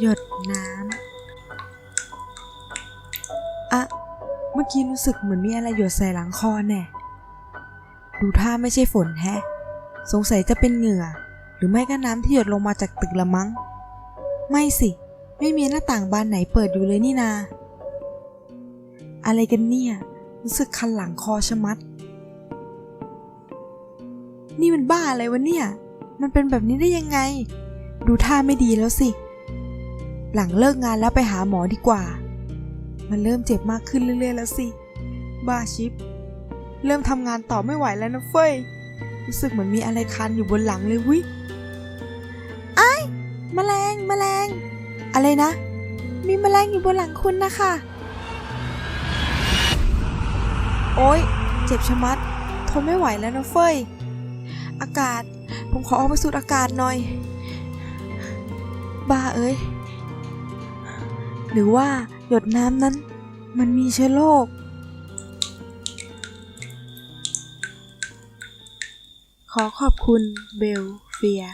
หยดน้ำอะเมื่อกี้รู้สึกเหมือนมีอะไรหยดใส่หลังคอแน่ดูท่าไม่ใช่ฝนแฮะ สงสัยจะเป็นเหงื่อ หรือไม่ก็น้ำที่หยดลงมาจากตึกละมั้ง ไม่สิ ไม่มีหน้าต่างบานไหนเปิดอยู่เลยนี่นา อะไรกันเนี่ย รู้สึกคันหลังคอชะมัด นี่มันบ้าอะไรวะเนี่ย มันเป็นแบบนี้ได้ยังไง ดูท่าไม่ดีแล้วสิ หลังเลิกงานแล้วไปหาหมอดีกว่า มันเริ่มเจ็บมากขึ้นเรื่อย ๆ แล้วสิ บ้าชิป เริ่มทำงานต่อไม่ไหวแล้วนะเฟ้ย รู้สึกเหมือนมีอะไรคันอยู่บนหลังเลยวิไอ้ายแมลงแมลง อะไรนะ มีแมลงอยู่บนหลังคุณนะคะ โอ๊ย เจ็บชะมัด ทนไม่ไหวแล้วนะเฟ้ย อากาศ ผมขอออกไปสูดอากาศหน่อย บ้าเอ้ย หรือว่าหยดน้ำนั้น มันมีเชื้อโรคขอขอบคุณเบลเฟีย